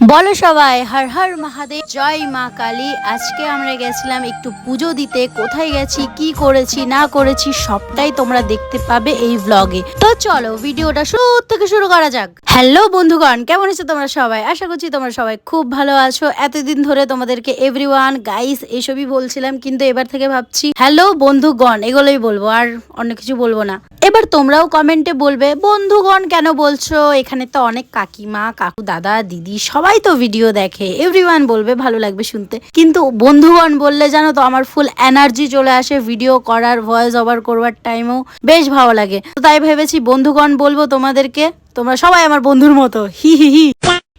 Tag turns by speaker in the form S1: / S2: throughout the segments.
S1: বলো সবাই, হর হর মহাদেব, জয় মা কালী। আজকে আমরা গেছিলাম একটু পুজো দিতে, কোথায় গেছি, কি করেছি, না করেছি, সবটাই তোমরা দেখতে পাবে এই ভ্লগে তো চলো, ভিডিওটা শুরু থেকে শুরু করা যাক। হ্যালো বন্ধুগণ, কেমন আছো তোমরা সবাই? আশা করছি তোমরা সবাই খুব ভালো আছো। এতদিন ধরে তোমাদেরকে এভরিওয়ান গাইস এসবই বলছিলাম, কিন্তু এবার থেকে ভাবছি হ্যালো বন্ধুগণ, এগুলোই বলব, আর অন্য কিছু বলব না। এবার তোমরাও কমেন্টে বলবে, বন্ধুগণ, কেন বলছো? এখানে তো অনেক কাকিমা, কাকু, দাদা, দিদি, সবাই তো ভিডিও দেখে। এভরিওয়ান বলবে, ভালো লাগবে শুনতে। কিন্তু বন্ধুগণ বললে, জানো তো, আমার ফুল এনার্জি চলে আসে ভিডিও করার ভয়েস ওভার করবার টাইমেও বেশ ভালো লাগে। তো তাই ভেবেছি, বন্ধুগণ, বলব তোমাদেরকে, তোমরা সবাই আমার বন্ধুর মতো। হি হি হি।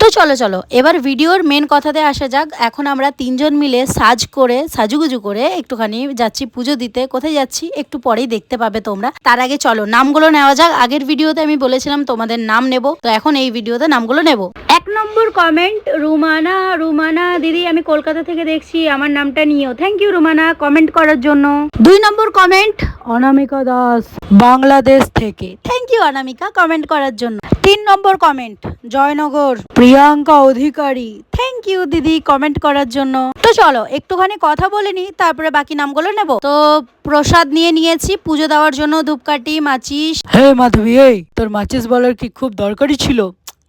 S1: তো চলো চলো। এবার ভিডিওর মেন কথাতে আসা যাক। এখন আমরা তিনজন মিলে সাজ করে সাজুগুজু করে একটুখানি যাচ্ছি পুজো দিতে। কোথায় যাচ্ছি একটু পরেই দেখতে পাবে তোমরা। তার আগে চলো নামগুলো নেওয়া যাক। আগের ভিডিওতে আমি বলেছিলাম তোমাদের নাম নেব তো এখন এই ভিডিওতে নামগুলো নেব। এক নম্বর কমেন্ট রুমানা রুমানা দিদি আমি কলকাতা থেকে দেখছি। আমার নামটা নিও। থ্যাংক ইউ রুমানা কমেন্ট করার জন্য। দুই নম্বর কমেন্ট অনামিকা দাস বাংলাদেশ থেকে। থ্যাংক ইউ অনামিকা কমেন্ট করার জন্য। তিন নম্বর comment Joynagar Priyanka Adhikari. Thank you দিদি কমেন্ট করার জন্য। তো চলো একটুখানি কথা বলে নি তারপরে বাকি নামগুলো নেব। তো প্রসাদ নিয়ে নিয়েছি পুজো দেওয়ার জন্য ধূপকাঠি মাচিস।
S2: হে মাধবী এই তোর মাচিস বলার কি খুব দরকারি ছিল?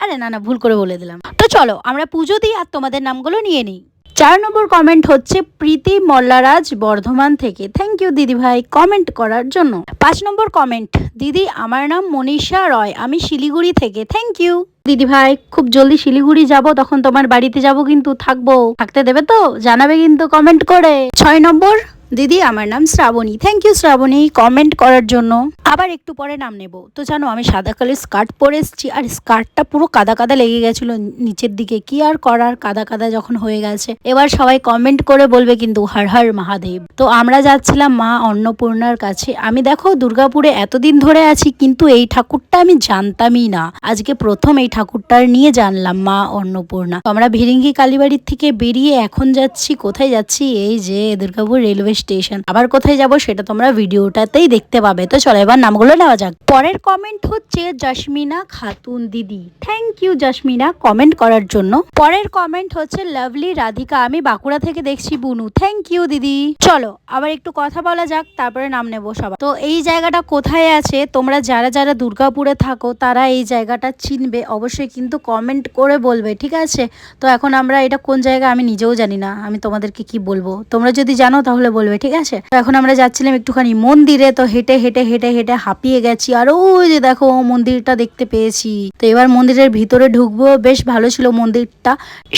S1: আরে না না ভুল করে বলে দিলাম। তো চলো আমরা পুজো দিই আর তোমাদের নামগুলো নিয়ে নিই। চার নম্বর কমেন্ট হচ্ছে প্রীতি মল্লারাজ বর্ধমান থেকে। থ্যাংক ইউ দিদি ভাই কমেন্ট করার জন্য। পাঁচ নম্বর কমেন্ট দিদি, আমার নাম মনীষা রয়, আমি শিলিগুড়ি থেকে। থ্যাংক ইউ দিদি ভাই, খুব জলদি শিলিগুড়ি যাব, তখন তোমার বাড়িতে যাব কিন্তু থাকব। থাকতে দেবে তো? জানাবে কিন্তু কমেন্ট করে। ছয় নম্বর দিদি, আমার নাম Shrabani. Thank you Shrabani comment করার জন্য। আবার একটু পরে নাম নেব। তো জানো, আমি সাদা কালার স্কার্ট পরে এসেছি, আর স্কার্টটা পুরো কাদা কাদা লেগে গেছিল নিচের দিকে। কি আর করার, কাদা কাদা যখন হয়ে গেছে। এবার সবাই কমেন্ট করে বলবে কিন্তু হর হর মহাদেব। তো আমরা যাচ্ছিলাম মা অন্নপূর্ণার কাছে। আমি দেখো, দুর্গাপুরে এতদিন ধরে আছি, কিন্তু এই ঠাকুরটা আমি জানতামই না। আজকে প্রথম এই ঠাকুরটার নিয়ে জানলাম মা অন্নপূর্ণা। আমরা ভিরিঙ্গি কালীবাড়ির থেকে বেরিয়ে এখন যাচ্ছি। কোথায় যাচ্ছি? এই যে, দুর্গাপুর রেলওয়ে স্টেশন। আবার কোথায় যাব সেটা তোমরা ভিডিওটাতেই দেখতে পাবে। তো চলো এবার নামগুলো নেওয়া যাক। পরের কমেন্ট হচ্ছে জশমিনা খাতুন দিদি। থ্যাংক ইউ জাসমিনা কমেন্ট করার জন্য। পরের কমেন্ট হচ্ছে লাভলি রাধিকা। আমি বাঁকুড়া থেকে দেখছি বুনু। থ্যাংক ইউ দিদি। চলো, আবার একটু কথা বলা যাক, তারপরে নাম নেব সবাই তো এই জায়গাটা কোথায় আছে? তোমরা যারা যারা দুর্গাপুরে থাকো, তারা এই জায়গাটা চিনবে। অবশ্যই কিন্তু কমেন্ট করে বলবে, ঠিক আছে? তো এখন আমরা এটা কোন জায়গা আমি নিজেও জানি না। আমি তোমাদেরকে কি বলব? তোমরা যদি জানো তাহলে বলবে। ঠিক আছে? তো এখন আমরা যাচ্ছিলাম একটুখানি মন্দিরে, তো হেঁটে হেঁটে হেঁটে হেঁটে হাঁপিয়ে গেছি। আর ওই যে দেখো মন্দিরটা দেখতে পেয়েছি। তো এবার মন্দিরের ভিতরে ঢুকবো। বেশ ভালো ছিল মন্দিরটা।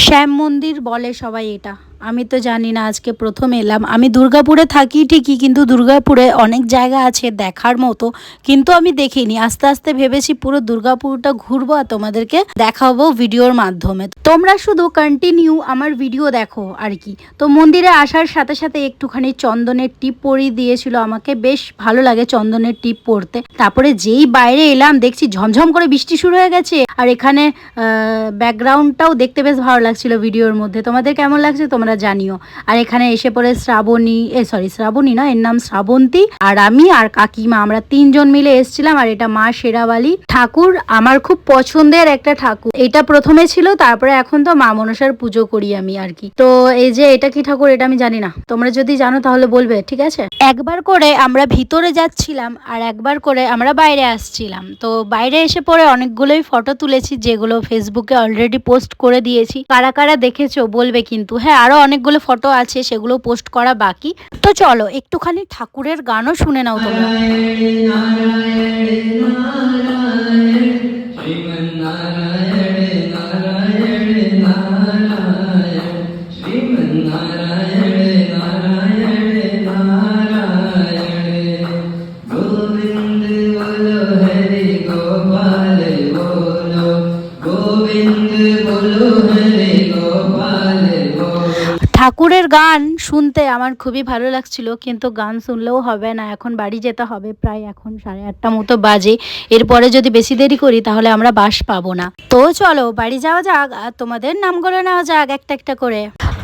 S1: শ্যাম মন্দির বলে সবাই এটা। আমি তো জানি না, আজকে প্রথম এলাম। আমি দুর্গাপুরে থাকি ঠিকই, কিন্তু দুর্গাপুরে অনেক জায়গা আছে দেখার মতো, কিন্তু আমি দেখিনি। আস্তে আস্তে ভেবেছি পুরো দুর্গাপুরটা ঘুরবো আর তোমাদেরকে দেখাবো ভিডিওর মাধ্যমে। তোমরা শুধু কন্টিনিউ আমার ভিডিও দেখো আর কি। তো মন্দিরে আসার সাথে সাথে একটুখানি চন্দনের টিপ পরিয়ে দিয়েছিল আমাকে। বেশ ভালো লাগে চন্দনের টিপ পরতে। তারপরে যেই বাইরে এলাম, দেখছি ঝমঝম করে বৃষ্টি শুরু হয়ে গেছে। আর এখানে ব্যাকগ্রাউন্ডটাও দেখতে বেশ ভালো লাগছিল ভিডিওর মধ্যে। তোমাদের কেমন লাগছে? তোমরা জানিও। আর এখানে এসে পড়ে শ্রাবণী, এ সরি শ্রাবণী না, এর নাম শ্রাবন্তী আর আমি আর কাকিমা, আমরা তিনজন মিলে এসছিলাম আর এটা মা শেরাবালি ঠাকুর, আমার খুব পছন্দের একটা ঠাকুর। এটা প্রথমে ছিল, তারপরে এখন তো মা মনসার পুজো করি আমি আর কি। তো এই যে এটা কি ঠাকুর, এটা আমি জানি না। তোমরা যদি জানো তাহলে বলবে, ঠিক আছে? একবার করে আমরা ভিতরে যাচ্ছিলাম আর একবার করে আমরা বাইরে আসছিলাম। তো বাইরে এসে পরে অনেকগুলোই ফটো তুলেছি, যেগুলো ফেসবুকে অলরেডি পোস্ট করে দিয়েছি। কারা কারা দেখেছ বলবে কিন্তু। হ্যাঁ আরও অনেকগুলো ফটো আছে, সেগুলো পোস্ট করা বাকি। তো চলো, একটুখানি ঠাকুরের গানও শুনে নাও তোমরা। ঠাকুরের গান শুনতে আমার খুবই ভালো লাগছিল, কিন্তু গান শুনলেও হবে না। এখন বাড়ি যেতে হবে, প্রায় এখন সাড়ে আটটা মতো বাজে। এরপরে যদি বেশি দেরি করি, তাহলে আমরা বাস পাবো না। তো চলো, বাড়ি যাওয়া যাক, আর তোমাদের নামগুলো নেওয়া যাক একটা একটা করে।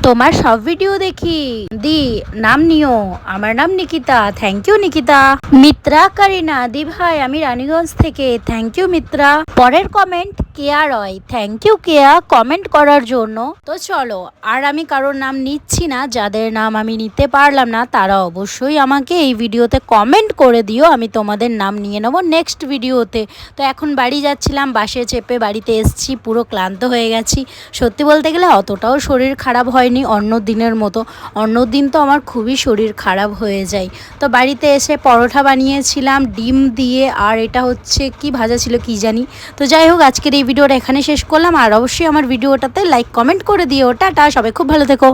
S1: তোমার সব ভিডিও দেখি। দি, নাম নিও। আমার নাম Nikita. Thank you Nikita. Mitra Kareena দি ভাই আমি রানীগঞ্জ থেকে। Thank you Mitra. পরের comment Keya Roy. Thank you Keya comment করার জন্য। তো চলো, আর আমি কারোর নাম নিচ্ছি না, যাদের নাম আমি নিতে পারলাম না, তারা অবশ্যই আমাকে এই ভিডিওতে কমেন্ট করে দিও, আমি তোমাদের নাম নিয়ে নেব নেক্সট ভিডিওতে তো এখন বাড়ি যাচ্ছিলাম, বাসে চেপে বাড়িতে এসছি, পুরো ক্লান্ত হয়ে গেছি। সত্যি বলতে গেলে অতটাও শরীর খারাপ হয়নি, অন্য দিনের মতো। অন্য দিন তো আমার খুবই শরীর খারাপ হয়ে যায়। তো বাড়িতে এসে পরোটা বানিয়েছিলাম, ডিম দিয়ে, আর এটা হচ্ছে কি ভাজা ছিল কি জানি। তো যাই হোক, আজকের এই ভিডিওটা এখানে শেষ করলাম, আর অবশ্যই আমার ভিডিওটাতে লাইক কমেন্ট করে দিও। টাটা, সবাই খুব ভালো থেকো।